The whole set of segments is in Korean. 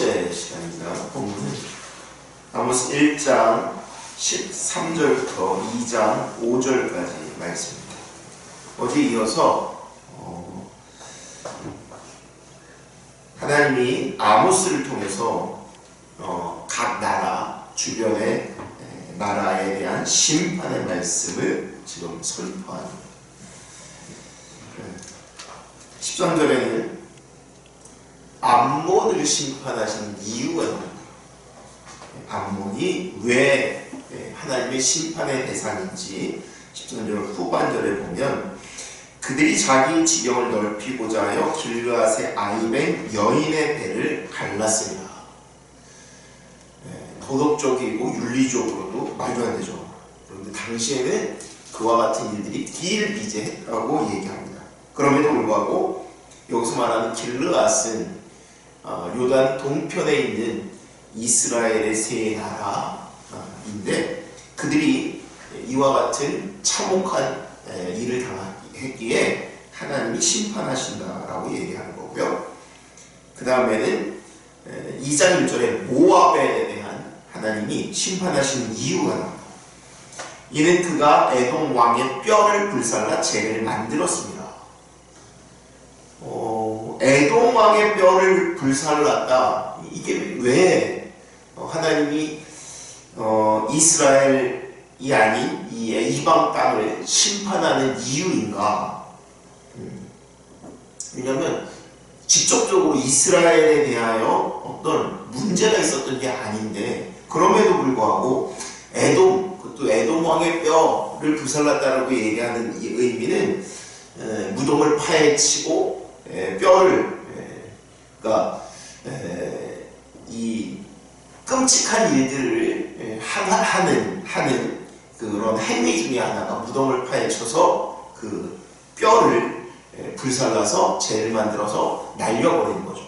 번째 시간입니다. 본문은 아모스 1장 13절부터 2장 5절까지 말씀입니다. 어디 이어서 어, 하나님이 아모스를 통해서 어, 각 나라 주변의 나라에 대한 심판의 말씀을 지금 선포합니다. 13절에는 암몬을 심판하신 이유가 나옵니다. 암몬이 왜 하나님의 심판의 대상인지 13절 후반절에 보면 그들이 자기 지경을 넓히고자 하여 길르앗의 아이벤 여인의 배를 갈랐습니다. 예, 도덕적이고 윤리적으로도 말도 안 되죠. 그런데 당시에는 그와 같은 일들이 비일비재했다고 얘기합니다. 그럼에도 불구하고 여기서 말하는 길르앗은 어, 요단 동편에 있는 이스라엘의 세 나라인데 그들이 이와 같은 참혹한 일을 당했기에 하나님이 심판하신다라고 얘기하는 거고요. 그 다음에는 2장 1절에 모압에 대한 하나님이 심판하시는 이유가 나옵니다. 이는 그가 에돔 왕의 뼈를 불살라 죄를 만들었습니다. 어, 에돔 왕의 뼈를 불살랐다. 이게 왜 하나님이 어, 이스라엘이 아닌 이 이방 땅을 심판하는 이유인가? 음. 왜냐하면 직접적으로 이스라엘에 대하여 어떤 문제가 있었던 게 아닌데 그럼에도 불구하고 에돔 그것도 에돔 왕의 뼈를 불살랐다라고 얘기하는 이 의미는 에, 무덤을 파헤치고 에, 뼈를 에, 그러니까 이 끔찍한 일들을 하는 하는 그런 행위 중에 하나가 무덤을 파헤쳐서 그 뼈를 불살라서 죄를 만들어서 날려버리는 거죠.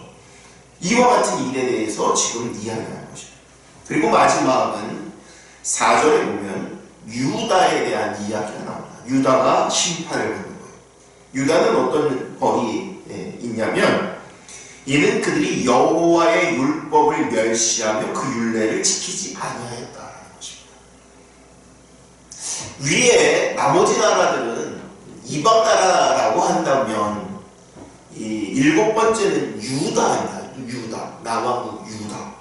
이와 같은 일에 대해서 지금 이야기하는 것입니다. 그리고 마지막은 4절에 보면 유다에 대한 이야기가 나옵니다. 유다가 심판을 받는 거예요. 유다는 어떤 법이 있냐면 이는 그들이 여호와의 율법을 멸시하며 그 율례를 지키지 아니하였다라는 것입니다. 위에 나머지 나라들은 이방 나라라고 한다면 이 일곱 번째는 유다입니다. 유다, 남왕국 유다.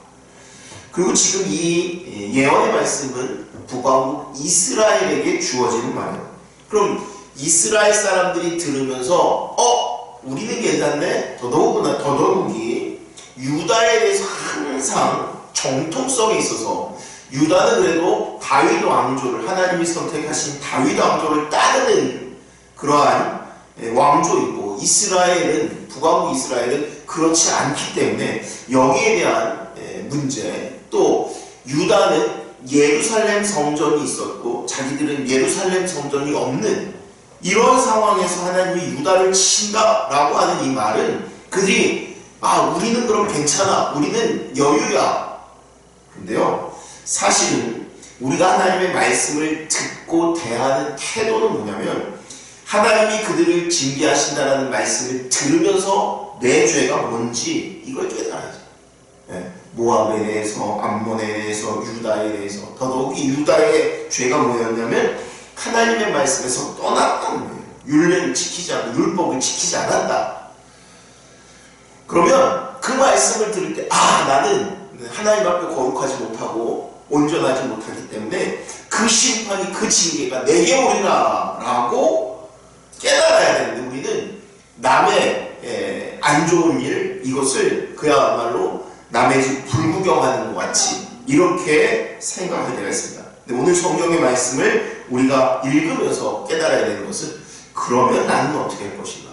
그리고 지금 이 예언의 말씀은 북왕국 이스라엘에게 주어지는 말이에요. 그럼 이스라엘 사람들이 들으면서 어 우리는 괜찮네. 더더욱이나 더더욱이 유다에 대해서 항상 정통성이 있어서 유다는 그래도 다윗 왕조를 하나님이 선택하신 다윗 왕조를 따르는 그러한 왕조이고 이스라엘은 북왕국 이스라엘은 그렇지 않기 때문에 여기에 대한 문제 또 유다는 예루살렘 성전이 있었고 자기들은 예루살렘 성전이 없는 이런 상황에서 하나님이 유다를 친다 라고 하는 이 말은 그들이 아 우리는 그럼 괜찮아. 우리는 여유야. 근데요 사실은 우리가 하나님의 말씀을 듣고 대하는 태도는 뭐냐면 하나님이 그들을 징계하신다라는 말씀을 들으면서 내 죄가 뭔지 이걸 깨달아야죠 네. 모압에 대해서 암몬에 대해서 유다에 대해서. 더더욱이 유다의 죄가 뭐였냐면 하나님의 말씀에서 떠났다는 거예요. 율례를 지키지 않고 율법을 지키지 않았다. 그러면 그 말씀을 들을 때, 아, 나는 하나님 앞에 거룩하지 못하고 온전하지 못하기 때문에 그 심판이 그 징계가 내게 오리라 라고 깨달아야 되는데 우리는 남의 안 좋은 일 이것을 그야말로 남의 집 불구경하는 것 같이 이렇게 생각할 때가 있습니다. 오늘 성경의 말씀을 우리가 읽으면서 깨달아야 되는 것은 그러면 나는 어떻게 할 것인가?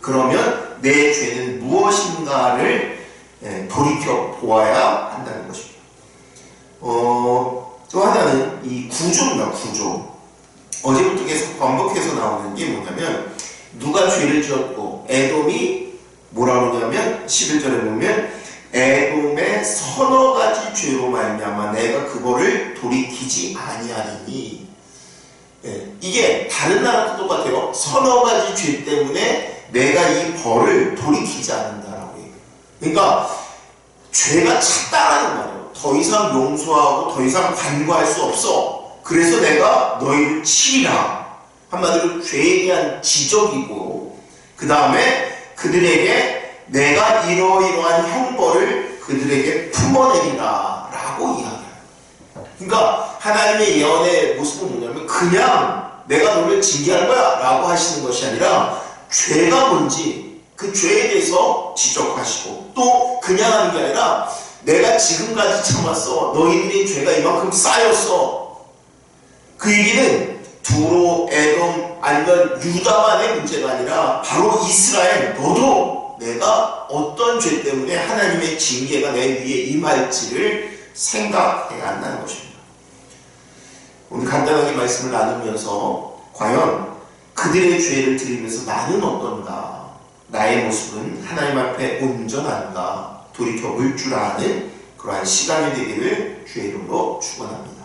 그러면 내 죄는 무엇인가를 돌이켜 보아야 한다는 것입니다. 어, 또 하나는 이 구조입니다. 구조. 어제부터 계속 반복해서 나오는 게 뭐냐면 누가 죄를 지었고 에돔이 뭐라 그러냐면 11절에 보면 에돔의 서너 가지 죄로 말미암아 내가 그거를 돌이키지 아니하리니 예, 이게 다른 나라도 똑같아요. 서너 가지 죄 때문에 내가 이 벌을 돌이키지 않는다라고 얘기해요. 그러니까 죄가 찼다라는 말이에요. 더 이상 용서하고 더 이상 간과할 수 없어. 그래서 내가 너희를 치리라. 한마디로 죄에 대한 지적이고 그 다음에 그들에게 내가 이러이러한 형벌을 그들에게 품어내리라 라고 이야기합니다. 그러니까 하나님의 예언의 모습은 뭐냐면 그냥 내가 너를 징계할 거야 라고 하시는 것이 아니라 죄가 뭔지 그 죄에 대해서 지적하시고 또 그냥 하는 게 아니라 내가 지금까지 참았어 너희들의 죄가 이만큼 쌓였어 그 얘기는 두로, 에돔 아니면 유다만의 문제가 아니라 바로 이스라엘 너도 내가 어떤 죄 때문에 하나님의 징계가 내 위에 임할지를 생각해야 한다는 것입니다. 오늘 간단하게 말씀을 나누면서 과연 그들의 죄를 들으면서 나는 어떤가? 나의 모습은 하나님 앞에 온전한가? 돌이켜 볼 줄 아는 그러한 시간이 되기를 주의 이름으로 축원합니다.